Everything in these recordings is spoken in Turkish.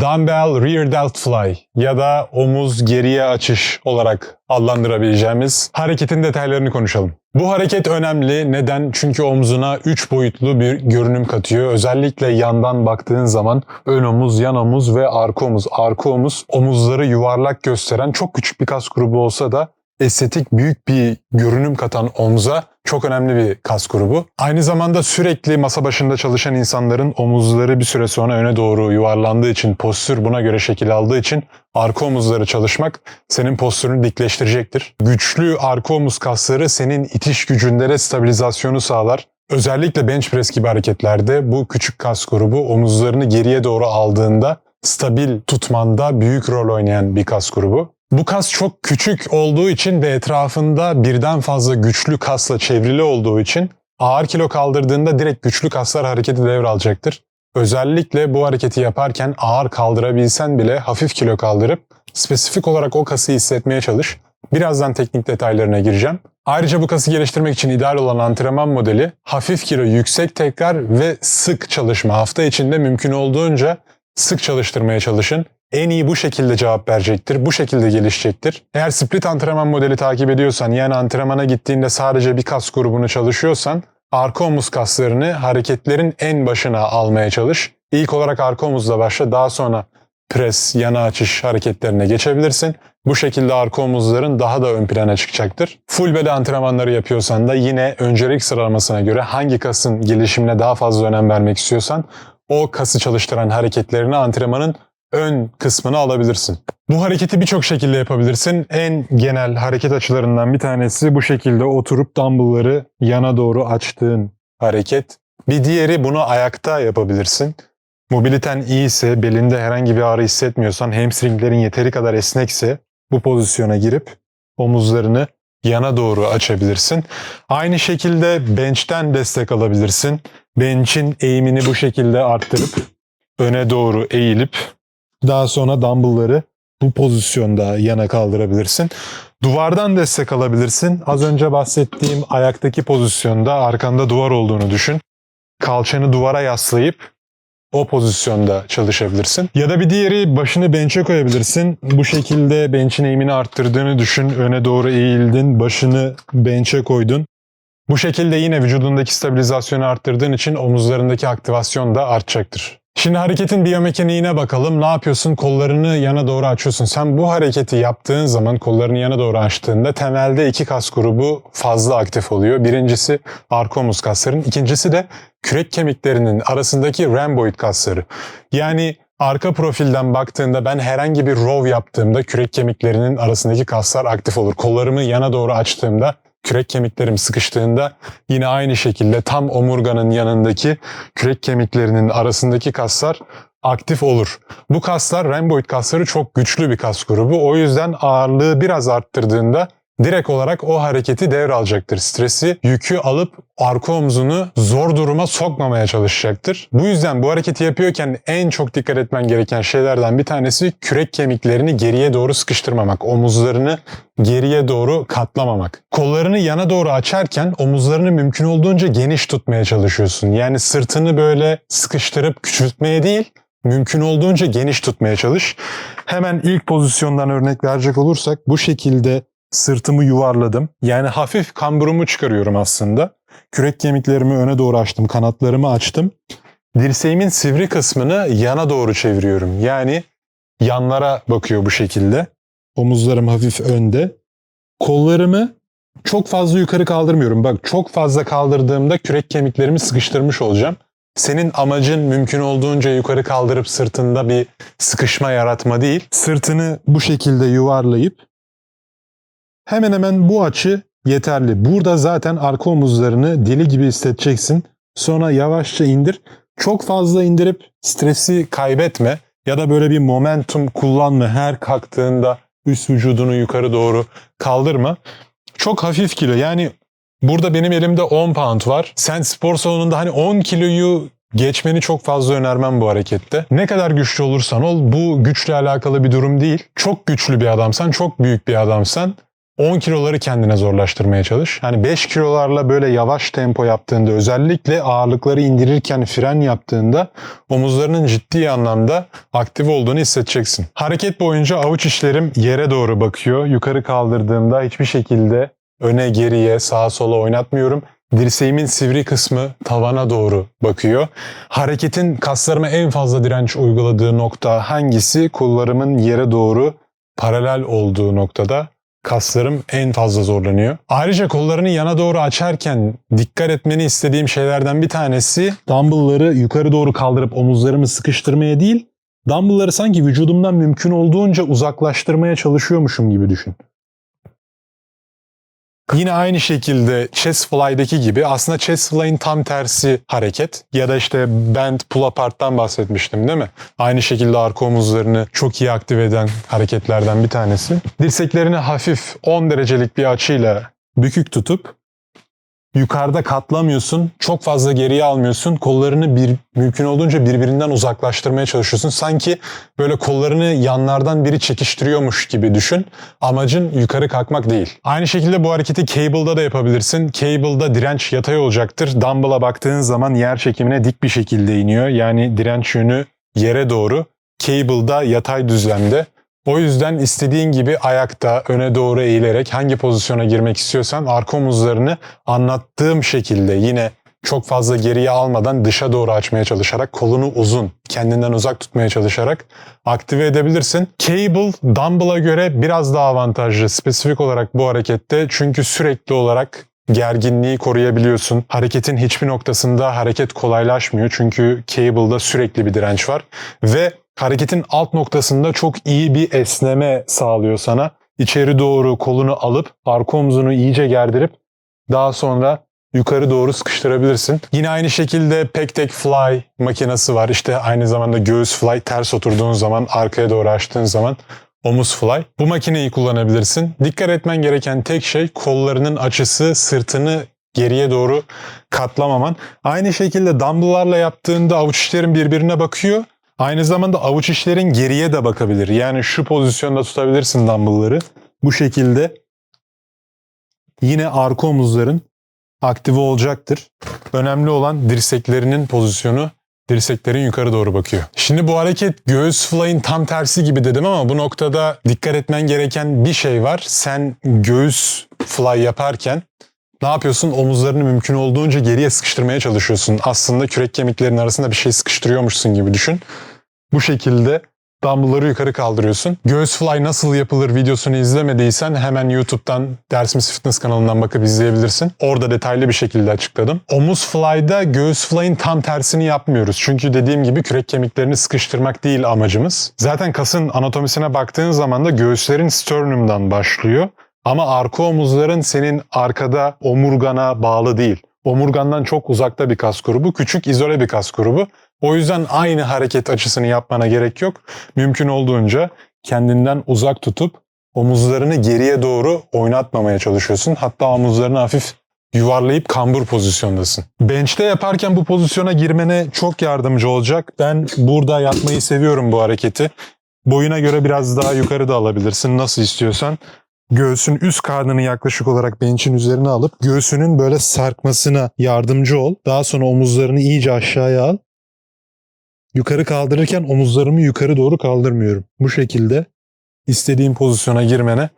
Dumbbell Rear Delt Fly ya da omuz geriye açış olarak adlandırabileceğimiz hareketin detaylarını konuşalım. Bu hareket önemli. Neden? Çünkü omzuna 3 boyutlu bir görünüm katıyor. Özellikle yandan baktığın zaman ön omuz, yan omuz ve arka omuz. Arka omuz omuzları yuvarlak gösteren çok küçük bir kas grubu olsa da estetik büyük bir görünüm katan omza çok önemli bir kas grubu. Aynı zamanda sürekli masa başında çalışan insanların omuzları bir süre sonra öne doğru yuvarlandığı için, postür buna göre şekil aldığı için arka omuzları çalışmak senin postürünü dikleştirecektir. Güçlü arka omuz kasları senin itiş gücünde de stabilizasyonu sağlar. Özellikle bench press gibi hareketlerde bu küçük kas grubu omuzlarını geriye doğru aldığında stabil tutmanda büyük rol oynayan bir kas grubu. Bu kas çok küçük olduğu için ve etrafında birden fazla güçlü kasla çevrili olduğu için ağır kilo kaldırdığında direkt güçlü kaslar hareketi devralacaktır. Özellikle bu hareketi yaparken ağır kaldırabilsen bile hafif kilo kaldırıp spesifik olarak o kası hissetmeye çalış. Birazdan teknik detaylarına gireceğim. Ayrıca bu kası geliştirmek için ideal olan antrenman modeli hafif kilo, yüksek tekrar ve sık çalışma. Hafta içinde mümkün olduğunca sık çalıştırmaya çalışın en iyi bu şekilde cevap verecektir. Bu şekilde gelişecektir. Eğer split antrenman modeli takip ediyorsan yani antrenmana gittiğinde sadece bir kas grubunu çalışıyorsan arka omuz kaslarını hareketlerin en başına almaya çalış. İlk olarak arka omuzla başla daha sonra pres, yana açış hareketlerine geçebilirsin. Bu şekilde arka omuzların daha da ön plana çıkacaktır. Full body antrenmanları yapıyorsan da yine öncelik sıralamasına göre hangi kasın gelişimine daha fazla önem vermek istiyorsan o kası çalıştıran hareketlerini antrenmanın ön kısmını alabilirsin. Bu hareketi birçok şekilde yapabilirsin. En genel hareket açılarından bir tanesi bu şekilde oturup dumbbellları yana doğru açtığın hareket. Bir diğeri bunu ayakta yapabilirsin. Mobiliten iyiyse, belinde herhangi bir ağrı hissetmiyorsan, hamstringlerin yeteri kadar esnekse bu pozisyona girip omuzlarını yana doğru açabilirsin. Aynı şekilde bench'ten destek alabilirsin. Bench'in eğimini bu şekilde arttırıp öne doğru eğilip daha sonra dumbbellları bu pozisyonda yana kaldırabilirsin. Duvardan destek alabilirsin. Az önce bahsettiğim ayaktaki pozisyonda arkanda duvar olduğunu düşün. Kalçanı duvara yaslayıp o pozisyonda çalışabilirsin. Ya da bir diğeri başını bench'e koyabilirsin. Bu şekilde bench'in eğimini arttırdığını düşün. Öne doğru eğildin, başını bench'e koydun. Bu şekilde yine vücudundaki stabilizasyonu arttırdığın için omuzlarındaki aktivasyon da artacaktır. Şimdi hareketin biyomekaniğine bakalım. Ne yapıyorsun? Kollarını yana doğru açıyorsun. Sen bu hareketi yaptığın zaman kollarını yana doğru açtığında temelde iki kas grubu fazla aktif oluyor. Birincisi arka omuz kasların. ikincisi de kürek kemiklerinin arasındaki rhomboid kasları. Yani arka profilden baktığında ben herhangi bir row yaptığımda kürek kemiklerinin arasındaki kaslar aktif olur. Kollarımı yana doğru açtığımda kürek kemiklerim sıkıştığında yine aynı şekilde tam omurganın yanındaki kürek kemiklerinin arasındaki kaslar aktif olur. Bu kaslar rhomboid kasları çok güçlü bir kas grubu. O yüzden ağırlığı biraz arttırdığında direkt olarak o hareketi devralacaktır. Stresi, yükü alıp arka omzunu zor duruma sokmamaya çalışacaktır. Bu yüzden bu hareketi yapıyorken en çok dikkat etmen gereken şeylerden bir tanesi kürek kemiklerini geriye doğru sıkıştırmamak. Omuzlarını geriye doğru katlamamak. Kollarını yana doğru açarken omuzlarını mümkün olduğunca geniş tutmaya çalışıyorsun. Yani sırtını böyle sıkıştırıp küçültmeye değil, mümkün olduğunca geniş tutmaya çalış. Hemen ilk pozisyondan örnek verecek olursak bu şekilde sırtımı yuvarladım. Yani hafif kamburumu çıkarıyorum aslında. Kürek kemiklerimi öne doğru açtım, kanatlarımı açtım. Dirseğimin sivri kısmını yana doğru çeviriyorum. Yani yanlara bakıyor bu şekilde. Omuzlarım hafif önde. Kollarımı çok fazla yukarı kaldırmıyorum. Bak çok fazla kaldırdığımda kürek kemiklerimi sıkıştırmış olacağım. Senin amacın mümkün olduğunca yukarı kaldırıp sırtında bir sıkışma yaratma değil. Sırtını bu şekilde yuvarlayıp Hemen hemen bu açı yeterli. Burada zaten arka omuzlarını deli gibi hissedeceksin. Sonra yavaşça indir. Çok fazla indirip stresi kaybetme ya da böyle bir momentum kullanma. Her kalktığında üst vücudunu yukarı doğru kaldırma. Çok hafif kilo yani burada benim elimde 10 pound var. Sen spor salonunda hani 10 kiloyu Geçmeni çok fazla önermem bu harekette. Ne kadar güçlü olursan ol bu güçle alakalı bir durum değil. Çok güçlü bir adamsan, çok büyük bir adamsan 10 kiloları kendine zorlaştırmaya çalış. Hani 5 kilolarla böyle yavaş tempo yaptığında özellikle ağırlıkları indirirken fren yaptığında omuzlarının ciddi anlamda aktif olduğunu hissedeceksin. Hareket boyunca avuç içlerim yere doğru bakıyor. Yukarı kaldırdığımda hiçbir şekilde öne geriye sağa sola oynatmıyorum. Dirseğimin sivri kısmı tavana doğru bakıyor. Hareketin kaslarıma en fazla direnç uyguladığı nokta hangisi? Kollarımın yere doğru paralel olduğu noktada kaslarım en fazla zorlanıyor. Ayrıca kollarını yana doğru açarken dikkat etmeni istediğim şeylerden bir tanesi dumbbellları yukarı doğru kaldırıp omuzlarımı sıkıştırmaya değil, dumbbellları sanki vücudumdan mümkün olduğunca uzaklaştırmaya çalışıyormuşum gibi düşün. Yine aynı şekilde chest fly'daki gibi aslında chest fly'in tam tersi hareket ya da işte bend pull apart'tan bahsetmiştim değil mi? Aynı şekilde arka omuzlarını çok iyi aktive eden hareketlerden bir tanesi. Dirseklerini hafif 10 derecelik bir açıyla bükük tutup yukarıda katlamıyorsun, çok fazla geriye almıyorsun. Kollarını bir mümkün olduğunca birbirinden uzaklaştırmaya çalışıyorsun. Sanki böyle kollarını yanlardan biri çekiştiriyormuş gibi düşün. Amacın yukarı kalkmak değil. Aynı şekilde bu hareketi cable'da da yapabilirsin. Cable'da direnç yatay olacaktır. Dumbbell'a baktığın zaman yer çekimine dik bir şekilde iniyor. Yani direnç yönü yere doğru. Cable'da yatay düzlemde. O yüzden istediğin gibi ayakta öne doğru eğilerek hangi pozisyona girmek istiyorsan arka omuzlarını anlattığım şekilde yine çok fazla geriye almadan dışa doğru açmaya çalışarak kolunu uzun, kendinden uzak tutmaya çalışarak aktive edebilirsin. Cable dumbbell'a göre biraz daha avantajlı spesifik olarak bu harekette çünkü sürekli olarak gerginliği koruyabiliyorsun. Hareketin hiçbir noktasında hareket kolaylaşmıyor çünkü cable'da sürekli bir direnç var ve hareketin alt noktasında çok iyi bir esneme sağlıyor sana. İçeri doğru kolunu alıp arka omzunu iyice gerdirip daha sonra yukarı doğru sıkıştırabilirsin. Yine aynı şekilde pec fly makinesi var. İşte aynı zamanda göğüs fly ters oturduğun zaman arkaya doğru açtığın zaman omuz fly. Bu makineyi kullanabilirsin. Dikkat etmen gereken tek şey kollarının açısı, sırtını geriye doğru katlamaman. Aynı şekilde dumbbell'larla yaptığında avuç içlerin birbirine bakıyor. Aynı zamanda avuç içlerin geriye de bakabilir. Yani şu pozisyonda tutabilirsin dumbbellları. Bu şekilde yine arka omuzların aktive olacaktır. Önemli olan dirseklerinin pozisyonu dirseklerin yukarı doğru bakıyor. Şimdi bu hareket göğüs fly'in tam tersi gibi dedim ama bu noktada dikkat etmen gereken bir şey var. Sen göğüs fly yaparken ne yapıyorsun? Omuzlarını mümkün olduğunca geriye sıkıştırmaya çalışıyorsun. Aslında kürek kemiklerinin arasında bir şey sıkıştırıyormuşsun gibi düşün. Bu şekilde dumbbellları yukarı kaldırıyorsun. Göğüs fly nasıl yapılır videosunu izlemediysen hemen YouTube'dan Dersimiz Fitness kanalından bakıp izleyebilirsin. Orada detaylı bir şekilde açıkladım. Omuz fly'da göğüs fly'in tam tersini yapmıyoruz. Çünkü dediğim gibi kürek kemiklerini sıkıştırmak değil amacımız. Zaten kasın anatomisine baktığın zaman da göğüslerin sternum'dan başlıyor. Ama arka omuzların senin arkada omurgana bağlı değil. Omurgandan çok uzakta bir kas grubu, küçük izole bir kas grubu. O yüzden aynı hareket açısını yapmana gerek yok. Mümkün olduğunca kendinden uzak tutup omuzlarını geriye doğru oynatmamaya çalışıyorsun. Hatta omuzlarını hafif yuvarlayıp kambur pozisyondasın. Bench'te yaparken bu pozisyona girmene çok yardımcı olacak. Ben burada yapmayı seviyorum bu hareketi. Boyuna göre biraz daha yukarı da alabilirsin nasıl istiyorsan. Göğsün üst karnını yaklaşık olarak bench'in üzerine alıp göğsünün böyle sarkmasına yardımcı ol. Daha sonra omuzlarını iyice aşağıya al. Yukarı kaldırırken omuzlarımı yukarı doğru kaldırmıyorum. Bu şekilde istediğin pozisyona girmene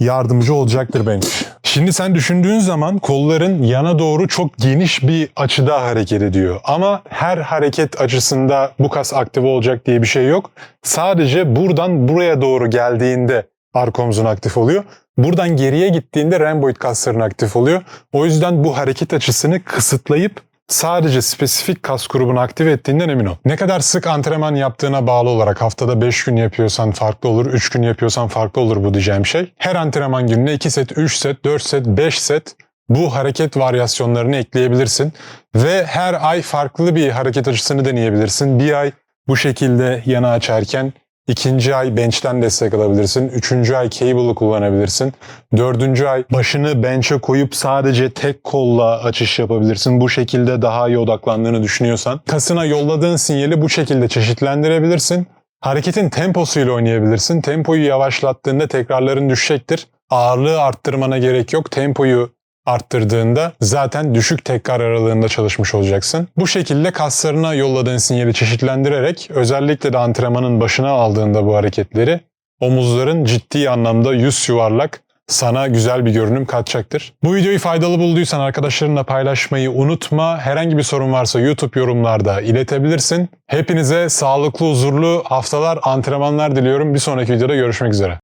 yardımcı olacaktır bench. Şimdi sen düşündüğün zaman kolların yana doğru çok geniş bir açıda hareket ediyor. Ama her hareket açısında bu kas aktif olacak diye bir şey yok. Sadece buradan buraya doğru geldiğinde arka omzun aktif oluyor. Buradan geriye gittiğinde rhomboid kasların aktif oluyor. O yüzden bu hareket açısını kısıtlayıp sadece spesifik kas grubunu aktive ettiğinden emin ol. Ne kadar sık antrenman yaptığına bağlı olarak haftada 5 gün yapıyorsan farklı olur, 3 gün yapıyorsan farklı olur bu diyeceğim şey. Her antrenman gününe 2 set, 3 set, 4 set, 5 set bu hareket varyasyonlarını ekleyebilirsin. Ve her ay farklı bir hareket açısını deneyebilirsin. Bir ay bu şekilde yana açarken İkinci ay bench'ten destek alabilirsin. Üçüncü ay cable'ı kullanabilirsin. Dördüncü ay başını bench'e koyup sadece tek kolla açış yapabilirsin. Bu şekilde daha iyi odaklandığını düşünüyorsan. Kasına yolladığın sinyali bu şekilde çeşitlendirebilirsin. Hareketin temposuyla oynayabilirsin. Tempoyu yavaşlattığında tekrarların düşecektir. ağırlığı arttırmana gerek yok. Tempoyu arttırdığında zaten düşük tekrar aralığında çalışmış olacaksın. Bu şekilde kaslarına yolladığın sinyali çeşitlendirerek özellikle de antrenmanın başına aldığında bu hareketleri omuzların ciddi anlamda yüz yuvarlak sana güzel bir görünüm katacaktır. Bu videoyu faydalı bulduysan arkadaşlarınla paylaşmayı unutma. Herhangi bir sorun varsa YouTube yorumlarda iletebilirsin. Hepinize sağlıklı, huzurlu haftalar, antrenmanlar diliyorum. Bir sonraki videoda görüşmek üzere.